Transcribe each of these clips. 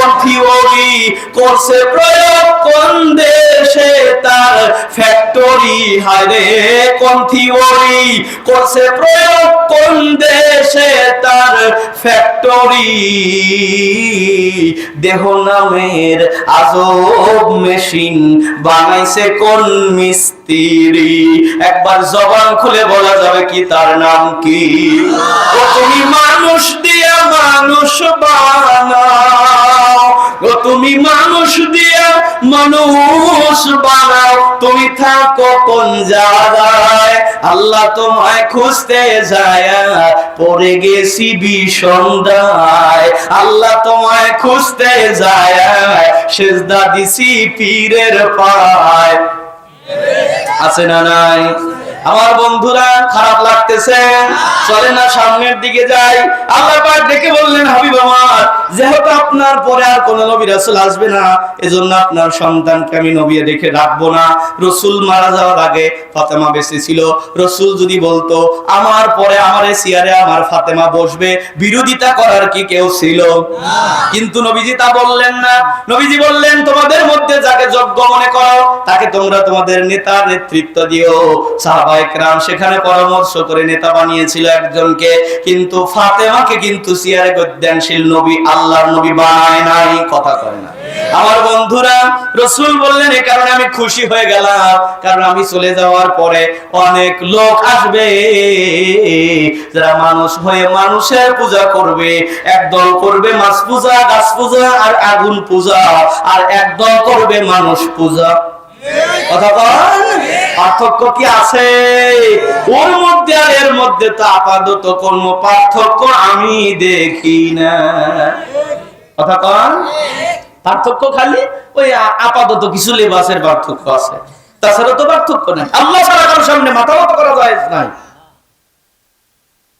কোন থিওরি করছে প্রয়োগ কোন দেশে তার ফ্যাক্টরি হায়রে কোন থিওরি প্রয়োগ কোন দেশে তার ফ্যাক্টরি দেহ নামের আজব মেশিন বানাইছে কোন মিস্ত্রি একবার জবান খুলে বলা যাবে কি তার নাম কি? তুমি মানুষ দিয়া মানুষ বানাও। তুমি মানুষ দিয়া মানুষ বানাও। তুমি থাকো কোন জায়গায়? আল্লাহ তোমায় খুঁজতে যায় পড়ে গেছি বিষন্দায় আল্লাহ তোমায় খুঁজতে যায় সেজদা দিছি পীরের পায়। আছে না নাই? আমার বন্ধুরা, খারাপ লাগতেছে। চলে না, সামনের দিকে যাই। আল্লাহ পাক বললেন, হাবিব আমার, যেহেতু আপনার পরে আর কোন নবী রাসূল আসবে না, এজন্য আপনার সন্তানকে আমি রেখে রাখব না। মারা যাওয়ার আগে ফাতেমা বেঁচে ছিল। রসুল যদি বলতো, আমার পরে আমার চেয়ারে আমার ফাতেমা বসবে, বিরোধিতা করার কি কেউ ছিল? কিন্তু নবীজি তা বললেন না। নবীজি বললেন, তোমাদের মধ্যে যাকে যোগ্য মনে করো, তাকে তোমরা তোমাদের নেতা নেতৃত্ব দিও। সাহাবায়ে কেরাম সেখানে পরামর্শ করে নেতা বানিয়েছিল একজনকে, কিন্তু ফাতেমাকে কিন্তু সিয়ারে গদ্যানশীল নবী, আল্লাহর নবী বানায় নাই, কথা কয় না। আমার বন্ধুরা, রসুল বললেন এই কারণে আমি খুশি হয়ে গেলাম। কারণ আমি চলে যাওয়ার পরে অনেক লোক আসবে। যারা মানুষ হয়ে মানুষের পূজা করবে, একদল করবে মাছ পূজা, গাছ পূজা আর আগুন পূজা, আর একদল করবে মানুষ পূজা। কথা বল। পার্থক্য কি আছে? ওর মধ্যে আর এর মধ্যে তো আপাতত কোন পার্থক্য আমি দেখি না। কথা কন পার্থক্য খালি? ওই আপাতত কিছু লেবাসের পার্থক্য আছে। তাছাড়া তো পার্থক্য নেই। আল্লাহ ছাড়া সামনে মাথা মতো করা যায় নাই।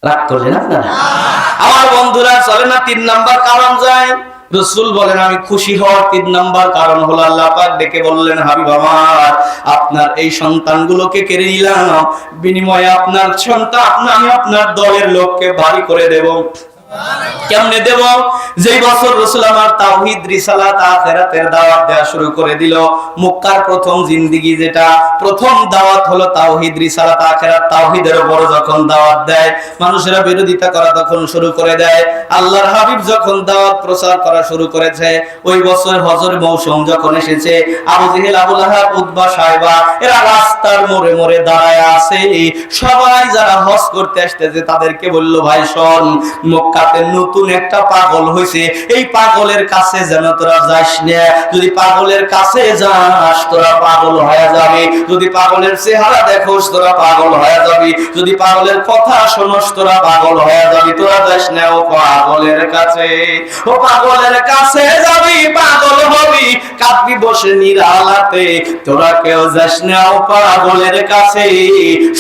রাগ করলেন আপনারা? আমার বন্ধুরা, চলে না, তিন নাম্বার কারণ যায় রসুল বলেন, আমি খুশি হওয়ার তিন নাম্বার কারণ হলো আল্লাহ পাক ডেকে বললেন, হাবিব আমার, আপনার এই সন্তানগুলোকে কেড়ে নিলাম। বিনিময়ে আপনার সন্তান, আমি আপনার দলের লোককে ভারী করে দেব। কেমনে দেব? যেই বছর রসুল আমার তাওহিদ রিসালাত আখিরাতের দাওয়াত দেওয়া শুরু করে দিল প্রথম যেটা, প্রথম দাওয়াত হলো তাওহিদ রিসালাত আখিরাত। তাওহিদের উপর যখন দাওয়াত দেয়, মানুষেরা বিরোধিতা করা তখন শুরু করে দেয়। আল্লাহর হাবিব যখন দাওয়াত প্রচার করা শুরু করেছে, ওই বছর হজর মৌসুম যখন এসেছে, Abu Jahl, Abu Lahab, Utba সাহেবা এরা রাস্তার মোড়ে মোড়ে দাঁড়ায় আছে। সবাই যারা হজ করতে আসতেছে তাদেরকে বলল, ভাই, শোন মক্কাতে নতুন একটা পাগল হয়েছে এই পাগলের কাছে যেন তোরা যাস যদি পাগলের কাছে যাস, তোরা পাগল হয়ে যাবে। যদি পাগলের চেহারা দেখোস, তোরা পাগল হয়ে যাবি। যদি পাগলের কথা শোনস, তোরা পাগল হয়ে যাবি। তোরা যাস ও পাগলের কাছে। ও পাগলের কাছে যাবি, পাগল হবি। কাঁদবি, বসে নিরালাতে। তোরা কেউ যাস ও পাগলের কাছে।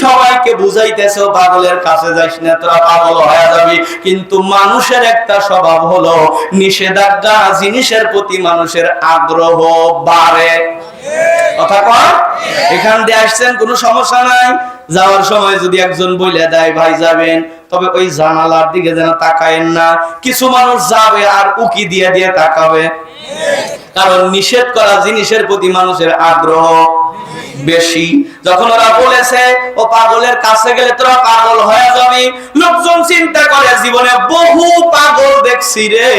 সবাইকে বুঝাইতেছে পাগলের কাছে যাস না, তোরা পাগল হয়ে যাবি। কিন্তু মানুষের একটা স্বভাব হলো নিষেধাজ্ঞা জিনিসের প্রতি মানুষের আগ্রহ বাড়ে। কথা কয়? এখান দিয়ে আসছেন, কোনো সমস্যা নাই? যাওয়ার সময় যদি একজন বইলে দেয়, ভাই যাবেন। তবে ওই জানালার দিকে যেন তাকায়েন না। কিছু মানুষ যাবে আর উকি দিয়ে দিয়ে তাকাবে। কারণ নিষেধ করা জিনিসের প্রতি মানুষের আগ্রহ। বেশি। যখন ওরা বলেছে, ও পাগলের কাছে গেলে তোরা পাগল হয়ে যাবি। লোকজন চিন্তা করে, জীবনে বহু পাগল দেখছি রে।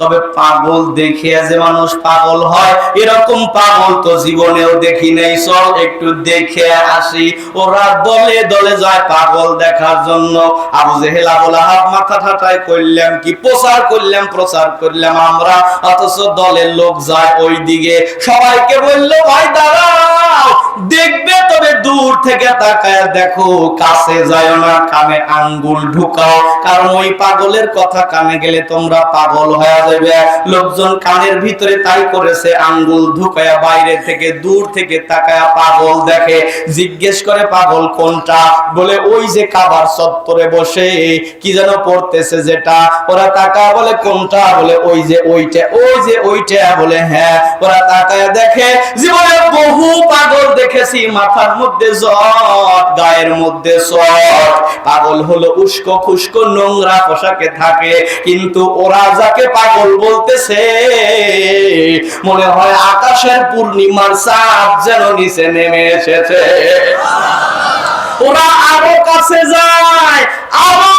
তবে পাগল দেখে যে মানুষ পাগল হয়, এরকম পাগল তো জীবনেও দেখি নেই। চল একটু দেখে আসি। ওরা দলে দলে যায় পাগল দেখার জন্য। আবু জেহেল, আবুল আহাব মাথা ঠাটায় করলাম কি? প্রচার করলাম প্রচার করলাম আমরা। অথচ দলের লোক যায় ওই দিকে সবাইকে বলল, ভাই দাঁড়াও দেখবে তবে দূর থেকে তাকায় দেখো, কাছে যায় না, কানে আঙ্গুল ঢুকাও। কারণ ওই পাগলের কথা কানে গেলে তোমরা পাগল হয়ে যাবে। লোকজন কানের ভিতরে তাই করেছে, আঙ্গুল ঢুকায়া বাইরে থেকে দূর থেকে তাকায়া পাগল দেখে। জিজ্ঞেস করে, পাগল কোনটা? বলে, ওই যে কাবার চত্বরে বসে, কি যেন পড়তেছে যেটা। ওরা তাকায় বলে, কোনটা? বলে, ওই যে ওইটা। ওই যে ওইটা? বলে হ্যাঁ। ওরা তাকায় দেখে জীবনে বহু পাগল দেখেছি, মাথার মধ্যে জট, গায়ের মধ্যে সট পাগল হলো উস্কো খুস্কো নোংরা পোশাকে থাকে, কিন্তু ওরা যাকে পাগল বলতেছে, মনে হয় আকাশের পূর্ণিমার চাঁদ যেন নিচে নেমে এসেছে। ওরা আরও কাছে যায়, আরও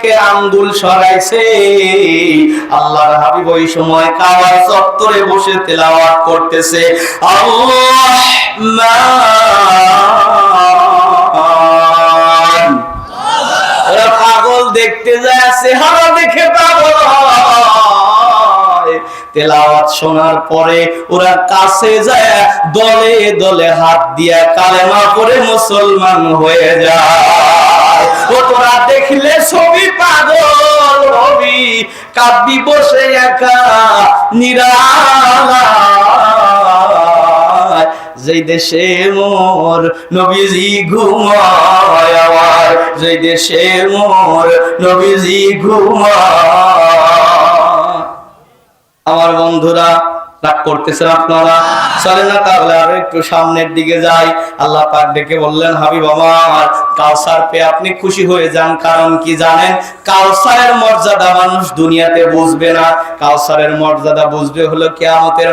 থেকে আঙ্গুল সরাইছে? আল্লাহর হাবিব ওই সময় কাবার চত্বরে বসে তেলাওয়াত করতেছে। পাগল দেখতে চেহারা দেখে পাগল তেলাওয়াত শোনার পরে ওরা কাছে যায়, দলে দলে হাত দিয়া কালেমা করে মুসলমান হয়ে যায়। ও দেখলে ছবি পাগল কাঁদবি বসে একা নিরা যেই দেশে মোর নবীজি ঘুমায় যেই দেশে মোর নবীজি ঘুমায়। আমার বন্ধুরা রাগ করতেছেন আপনারা। চলেন না তাহলে আরও একটু সামনের দিকে যাই। আল্লাহ পাক ডেকে বললেন কাউসার পেয়ে আপনি খুশি হয়ে যান। কারণ কি জানেন? কাউসারের মর্যাদা মানুষ দুনিয়াতে বুঝবে না। কাউসারের মর্যাদা বুঝবে হলো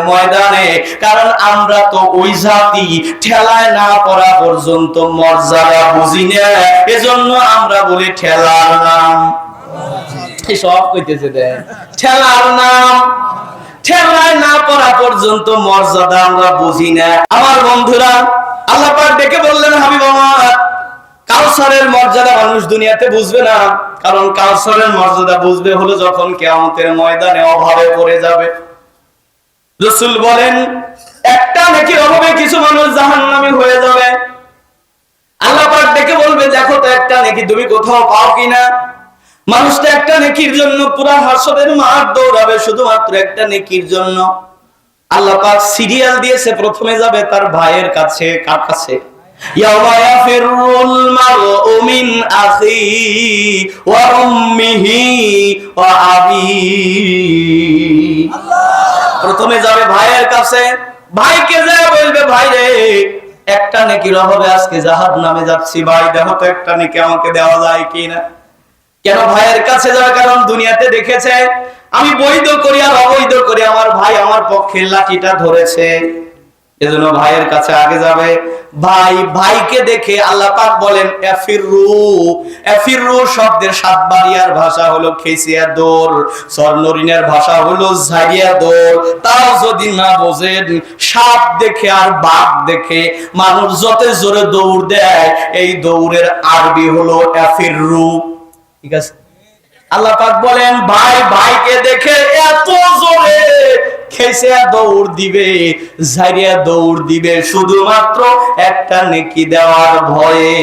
ময়দানে। কারণ আমরা তো ওই জাতি, ঠেলায় না পড়া পর্যন্ত মর্যাদা বুঝি না। এজন্য আমরা বলি ঠেলার নাম। সব কইতেছে দেন। ঠেলার নাম? ঠেলায় না পড়া পর্যন্ত মর্যাদা আমরা বুঝি না। আমার বন্ধুরা, আল্লাহ পাক ডেকে বললেন, হাবিব আমার, কাউসারের মর্যাদা মানুষ দুনিয়াতে বুঝবে না। কারণ কাউসারের মর্যাদা বুঝবে হলো যখন কেয়ামতের ময়দানে অভাবে পড়ে যাবে। রসুল বলেন, একটা নাকি অভাবে কিছু মানুষ জাহান্নামী হয়ে যাবে। আল্লাহ পাক ডেকে বলবে, দেখো তো একটা নাকি তুমি কোথাও পাও কিনা? মানুষটা একটা নেকির জন্য পুরা হাসরের মাঠ দৌড়াবে, শুধুমাত্র একটা নেকির জন্য। আল্লাহ পাক সিরিয়াল দিয়েছে, প্রথমে যাবে তার ভাইয়ের কাছে, কার কাছে? প্রথমে যাবে ভাইয়ের কাছে। ভাইকে যা বলবে, ভাই রে, একটা নেকি অভাবে আজকে জাহাজ নামে যাচ্ছি, ভাই, দেখো তো একটা নেকি আমাকে দেওয়া যায় কিনা? কেন ভাইয়ের কাছে যাবে কারণ দুনিয়াতে দেখেছে? আমি বৈধ করি আর অবৈধ করি, আমার ভাই আমার পক্ষে লাঠিটা ধরেছে। এজন্য ভাইয়ের কাছে আগে যাবে। ভাই, ভাইকে দেখে আল্লাহ পাক বলেন এফিরু এফিরু শব্দের সাতবাড়িয়ার ভাষা হলো খেসিয়া দোর স্বর্ণরিনের ভাষা হলো ঝাড়িয়া দোর। তাও যদি না বোঝেন, সাপ দেখে আর বাঘ দেখে মানুষ যত জোরে দৌড় দেয়, এই দৌড়ের আরবি হলো এফিরু ঠিক আছে? আল্লাহ পাক বলেন, ভাই, ভাইকে দেখে এত জোরে খেসে দৌড় দিবে দৌড় দিবে, শুধুমাত্র একটা নেকি দেওয়ার ভয়ে।